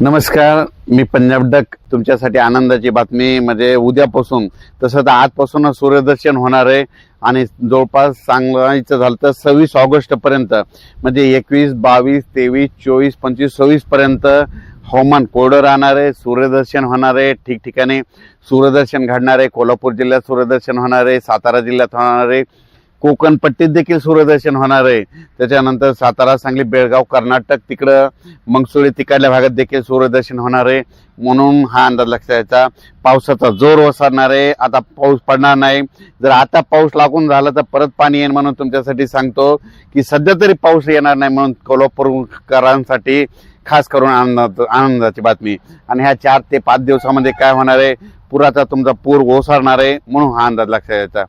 नमस्कार मी पंजाब डक. तुमच्यासाठी आनंदाची बातमी म्हणजे उद्यापासून तसं तर आजपासूनच सूर्यदर्शन होणार आहे. आणि जवळपास सांगायचं झालं तर सव्वीस ऑगस्टपर्यंत म्हणजे एकवीस बावीस तेवीस चोवीस पंचवीस सव्वीसपर्यंत हवामान कोरडं राहणार आहे सूर्यदर्शन होणार आहे ठिकठिकाणी. सूर्यदर्शन घडणार आहे कोल्हापूर जिल्ह्यात सूर्यदर्शन होणार आहे सातारा जिल्ह्यात होणार आहे. कोकण पट्टीत देखील सूर्यदर्शन होणार आहे. त्याच्यानंतर सातारा सांगली बेळगाव कर्नाटक तिकडं मंगसुळी तिकडल्या भागात देखील सूर्यदर्शन होणार आहे. म्हणून हा अंदाज लक्षात यायचा. पावसाचा जोर ओसरणार आहे. आता पाऊस पडणार नाही. जर आता पाऊस लागून झाला तर परत पाणी येईल म्हणून तुमच्यासाठी सांगतो की सध्या तरी पाऊस येणार नाही म्हणून कोल्हापूरकरांसाठी खास करून आनंद आनंदाची बातमी. आणि ह्या चार ते पाच दिवसामध्ये काय होणार आहे? पुराचा तुमचा पूर ओसरणार आहे. म्हणून हा अंदाज लक्षात यायचा.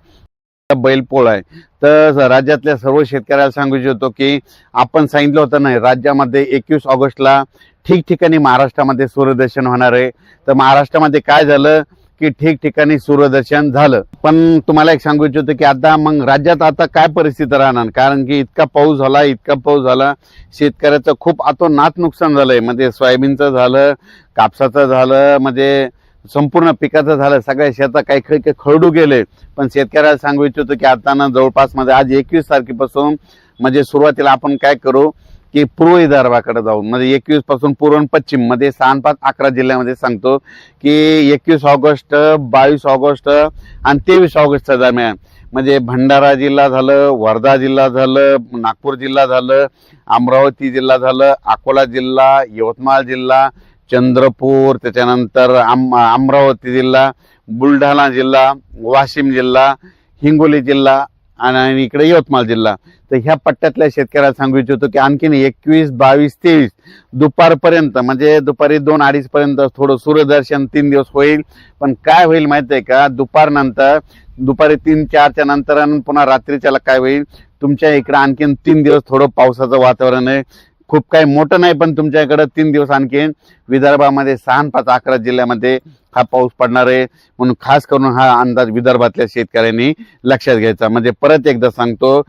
बैलपोळ आहे. तर राज्यातल्या सर्व शेतकऱ्याला सांगू इच्छितो की आपण सांगितलं होतं नाही राज्यामध्ये एकवीस ऑगस्टला ठिकठिकाणी महाराष्ट्रामध्ये सूर्यदर्शन होणार आहे. तर महाराष्ट्रामध्ये काय झालं की ठिकठिकाणी सूर्यदर्शन झालं. पण तुम्हाला एक सांगू इच्छितो की आता मग राज्यात आता काय परिस्थिती राहणार? कारण की इतका पाऊस झाला इतका पाऊस झाला शेतकऱ्याचं खूप आतोनात नुकसान झालंय. म्हणजे सोयाबीनचं झालं कापसाचं झालं म्हणजे संपूर्ण पिकाचं झालं सगळ्या शेतात काही काही खळडू खरडू गेले. पण शेतकऱ्याला सांगू इच्छितो की आता ना जवळपासमध्ये आज एकवीस तारखेपासून म्हणजे सुरुवातीला आपण काय करू की पूर्व विदर्भाकडे जाऊ. म्हणजे एकवीसपासून पूर्व आणि पश्चिममध्ये सहा पाच अकरा जिल्ह्यामध्ये सांगतो की एकवीस ऑगस्ट बावीस ऑगस्ट आणि तेवीस ऑगस्टच्या दरम्यान. म्हणजे भंडारा जिल्हा झालं वर्धा जिल्हा झालं नागपूर जिल्हा झालं अमरावती जिल्हा झालं अकोला जिल्हा यवतमाळ जिल्हा चंद्रपूर त्याच्यानंतर आम अमरावती जिल्हा बुलढाणा जिल्हा वाशिम जिल्हा हिंगोली जिल्हा आणि इकडे यवतमाळ जिल्हा. तर ह्या पट्ट्यातल्या शेतकऱ्याला सांगू इच्छितो की आणखीन एकवीस बावीस तेवीस दुपारपर्यंत म्हणजे दुपारी दोन अडीचपर्यंत थोडं सूर्यदर्शन तीन दिवस होईल. पण काय होईल माहिती आहे का दुपारनंतर दुपारी तीन चारच्या नंतर आणि पुन्हा रात्रीच्याला काय होईल? तुमच्या इकडं आणखीन तीन दिवस थोडं पावसाचं वातावरण आहे. खूप काही मोठं नाही पण तुमच्या इकडं तीन दिवस आणखीन विदर्भामध्ये सहा पाच अकरा जिल्ह्यामध्ये हा पाऊस पडणार आहे. म्हणून खास करून हा अंदाज विदर्भातल्या शेतकऱ्यांनी लक्षात घ्यायचा. म्हणजे परत एकदा सांगतो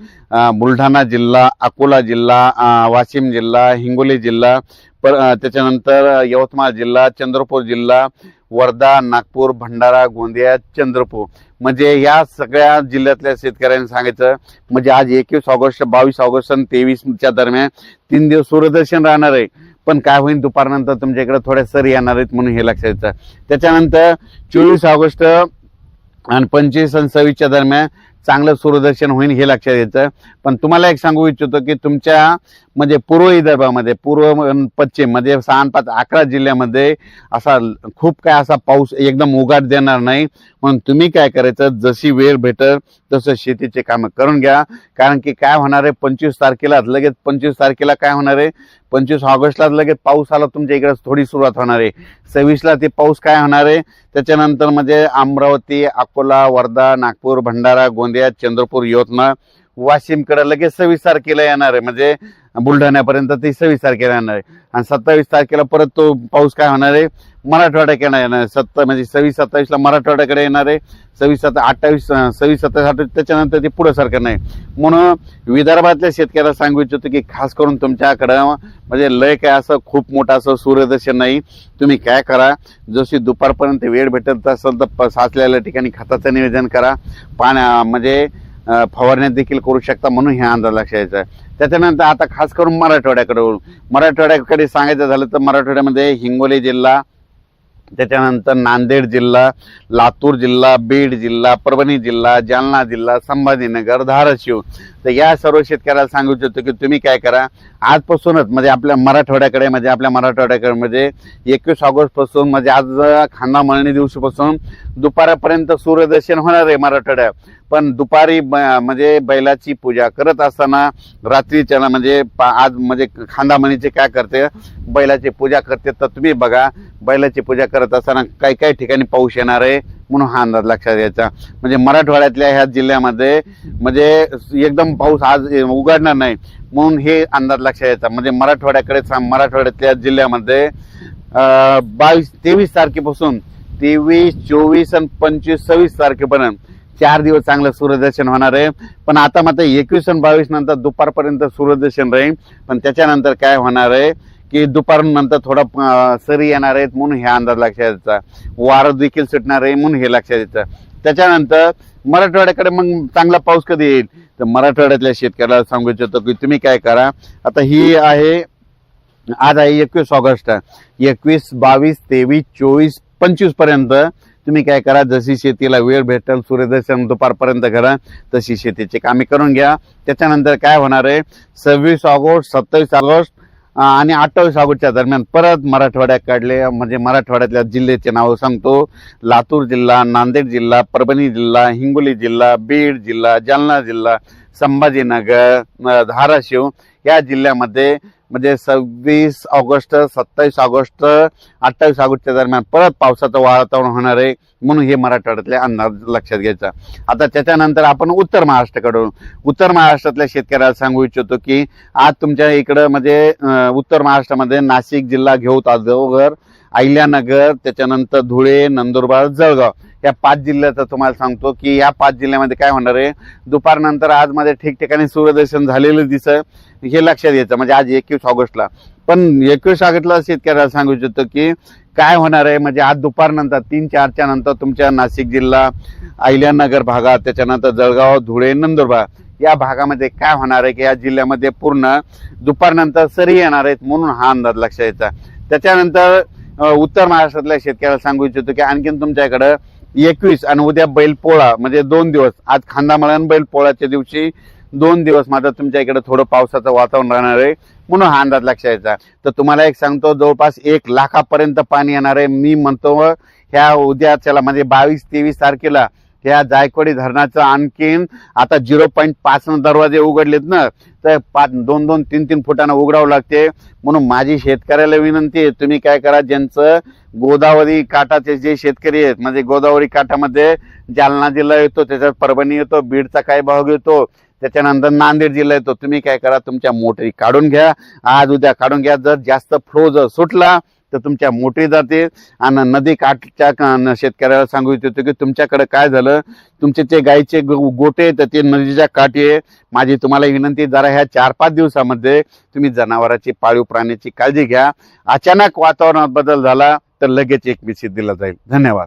बुलढाणा जिल्हा अकोला जिल्हा वाशिम जिल्हा हिंगोली जिल्हा पर त्याच्यानंतर यवतमाळ जिल्हा चंद्रपूर जिल्हा वर्धा नागपूर भंडारा गोंदिया चंद्रपूर. म्हणजे या सगळ्या जिल्ह्यातल्या शेतकऱ्यांनी सांगायचं म्हणजे आज एकवीस ऑगस्ट बावीस ऑगस्ट आणि तेवीसच्या दरम्यान तीन दिवस सूर्यदर्शन राहणार आहे. पण काय होईल दुपारनंतर तुमच्या इकडे थोड्या सरी येणार आहेत म्हणून हे लक्षात येतं. त्याच्यानंतर चोवीस ऑगस्ट आणि पंचवीस आणि सव्वीसच्या दरम्यान चांगलं सूर्यदर्शन होईल हे लक्षात येतं. पण तुम्हाला एक सांगू इच्छितो की तुमच्या म्हणजे पूर्व विदर्भामध्ये पूर्व पश्चिम म्हणजे सहा पाच अकरा जिल्ह्यामध्ये असा खूप काय असा पाऊस एकदम उघाट देणार नाही. म्हणून तुम्ही काय करायचं जशी वेळ भेटल तसं शेतीचे कामं करून घ्या. कारण की काय होणार आहे पंचवीस तारखेला लगेच पंचवीस तारखेला काय होणार आहे? पंचवीस ऑगस्टलाच लगेच पाऊस आला तुमच्या इकडे थोडी सुरुवात होणार आहे. सव्वीसला ते पाऊस काय होणार आहे? त्याच्यानंतर म्हणजे अमरावती अकोला वर्धा नागपूर भंडारा गोंदिया चंद्रपूर यवतमाळ वाशिमकडे लगेच सव्वीस तारखेला येणार आहे. म्हणजे बुलढाण्यापर्यंत ते सव्वीस तारखेला येणार आहे. आणि सत्तावीस तारखेला परत तो पाऊस काय होणार आहे? मराठवाड्याकडे येणार आहे. सत्ता म्हणजे सव्वीस सत्तावीसला मराठवाड्याकडे येणार आहे. सव्वीस सत्ता अठ्ठावीस सव्वीस सत्तावीस अठ्ठावीस त्याच्यानंतर ते पुढं सारखं नाही. म्हणून विदर्भातल्या शेतकऱ्याला सांगू इच्छितो की खास करून तुमच्याकडं म्हणजे लय काय असं खूप मोठं असं सूर्यदर्शन नाही. तुम्ही काय करा? जशी दुपारपर्यंत वेळ भेटत असेल तर साचलेल्या ठिकाणी खताचं नियोजन करा. पाण्या म्हणजे फवारण्या देखील करू शकता म्हणून हे अंदाज लक्षात यायचा आहे. त्याच्यानंतर आता खास करून मराठवाड्याकडे वळू. मराठवाड्याकडे सांगायचं झालं तर मराठवाड्यामध्ये हिंगोली जिल्हा त्याच्यानंतर नांदेड जिल्हा लातूर जिल्हा बीड जिल्हा परभणी जिल्हा जालना जिल्हा संभाजीनगर धाराशिव. तर या सर्व शेतकऱ्याला सांगू इच्छितो की तुम्ही काय करा. आजपासूनच म्हणजे आपल्या मराठवाड्याकडे म्हणजे आपल्या मराठवाड्याकडे म्हणजे एकवीस ऑगस्टपासून म्हणजे आज खांदा मळणी दिवशीपासून दुपारापर्यंत सूर्यदर्शन होणार आहे मराठवाड्यात. पण दुपारी ब- म्हणजे बैलाची पूजा करत असताना रात्रीच्या म्हणजे आज म्हणजे खांदामणीचे काय करते बैलाची पूजा करते. तर तुम्ही बघा बैलाची पूजा करत असताना काही काही ठिकाणी पाऊस येणार आहे? म्हणून हा अंदाज लक्षात घ्यायचा. म्हणजे मराठवाड्यातल्या ह्या जिल्ह्यामध्ये म्हणजे एकदम पाऊस आज उघडणार नाही. म्हणून हे अंदाज लक्षात घ्यायचा. म्हणजे मराठवाड्याकडे मराठवाड्यातल्या जिल्ह्यामध्ये बावीस तेवीस तारखेपासून तेवीस चोवीस आणि पंचवीस सव्वीस तारखेपर्यंत चार दिवस चांगलं सूर्यदर्शन होणार आहे. पण आता मात्र एकवीस आणि बावीस नंतर दुपारपर्यंत सूर्यदर्शन राहील. पण त्याच्यानंतर काय होणार आहे? की दुपारनंतर थोडा सरी येणार आहेत म्हणून ह्या अंदाज लक्षात यायचा. वारं देखील सुटणार आहे म्हणून हे लक्षात द्यायचं त्याच्यानंतर मराठवाड्याकडे मग चांगला पाऊस कधी येईल? तर मराठवाड्यातल्या शेतकऱ्याला सांगू इच्छितो की तुम्ही काय करा. आता ही आहे आज आहे एकवीस ऑगस्ट. एकवीस बावीस तेवीस चोवीस पंचवीसपर्यंत तुम्ही काय करा. जशी शेतीला वेळ भेटेल सूर्यदर्शन दुपारपर्यंत करा. तशी शेतीची कामे करून घ्या. त्याच्यानंतर काय होणार आहे? सव्वीस ऑगस्ट सत्तावीस ऑगस्ट आणि अठ्ठावीस ऑगस्टच्या दरम्यान परत मराठवाड्याकडले म्हणजे मराठवाड्यातल्या जिल्ह्याचे नाव सांगतो. लातूर जिल्हा नांदेड जिल्हा परभणी जिल्हा हिंगोली जिल्हा बीड जिल्हा जालना जिल्हा संभाजीनगर धाराशिव या जिल्ह्यामध्ये म्हणजे सव्वीस ऑगस्ट सत्तावीस ऑगस्ट अठ्ठावीस ऑगस्टच्या दरम्यान परत पावसाचं वातावरण होणार आहे म्हणून हे मराठवाड्यातले अंदाज लक्षात घ्यायचा. आता त्याच्यानंतर आपण उत्तर महाराष्ट्राकडून उत्तर महाराष्ट्रातल्या शेतकऱ्याला सांगू इच्छितो की आज तुमच्या इकडं म्हणजे उत्तर महाराष्ट्रामध्ये नाशिक जिल्हा घेऊ ताजोगर अहिल्यानगर त्याच्यानंतर धुळे नंदुरबार जळगाव या पाच जिल्ह्याचं तुम्हाला सांगतो की या पाच जिल्ह्यामध्ये काय होणार आहे? दुपारनंतर आजमध्ये ठिकठिकाणी सूर्यदर्शन झालेलं दिसं हे लक्षात घ्यायचं. म्हणजे आज एकवीस ऑगस्टला. पण एकवीस ऑगस्टला शेतकऱ्याला सांगू इच्छितो की काय होणार आहे? म्हणजे आज दुपारनंतर तीन चारच्या नंतर तुमच्या नाशिक जिल्हा अहिल्यानगर भागात त्याच्यानंतर जळगाव धुळे नंदुरबार या भागामध्ये काय होणार आहे की या जिल्ह्यामध्ये पूर्ण दुपारनंतर सरी येणार आहेत म्हणून हा अंदाज लक्षात यायचा त्याच्यानंतर उत्तर महाराष्ट्रातल्या शेतकऱ्याला सांगू इच्छितो की आणखीन तुमच्याकडं एकवीस आणि उद्या बैलपोळा म्हणजे दोन दिवस. आज खांदामळण बैलपोळाच्या दिवशी दोन दिवस मात्र तुमच्या इकडे थोडं पावसाचं वातावरण राहणार आहे म्हणून हा अंदाज लक्षात यायचा. तर तुम्हाला एक सांगतो जवळपास एक लाखापर्यंत पाणी येणार आहे. मी म्हणतो ह्या उद्याच्याला म्हणजे बावीस तेवीस तारखेला त्या जायकवाडी धरणाचं आणखीन आता झिरो पॉईंट पाच दरवाजे उघडलेत ना तर पाच दोन दोन तीन तीन फुटानं उघडावं लागते. म्हणून माझी शेतकऱ्याला विनंती आहे तुम्ही काय करा ज्यांचं गोदावरी काठाचे जे शेतकरी आहेत म्हणजे गोदावरी काठामध्ये जालना जिल्हा येतो त्याच्यात परभणी येतो बीडचा काय भाग येतो त्याच्यानंतर नांदेड जिल्हा येतो तुम्ही काय करा तुमच्या मोटरी काढून घ्या. आज उद्या काढून घ्या जर जास्त फ्लो जर सुटला तर तुमच्या मोटरी जाते. आणि नदी काठच्या शेतकऱ्याला सांगू इच्छितो की तुमच्याकडे काय झालं? तुमचे ते गाईचे गो- गोटे तर ते नदीच्या काठी आहे. माझी तुम्हाला विनंती जरा ह्या चार पाच दिवसामध्ये तुम्ही जनावरांची पाळीव प्राण्याची काळजी घ्या. अचानक वातावरणात बदल झाला तर लगेच एक विषय दिला जाईल. धन्यवाद.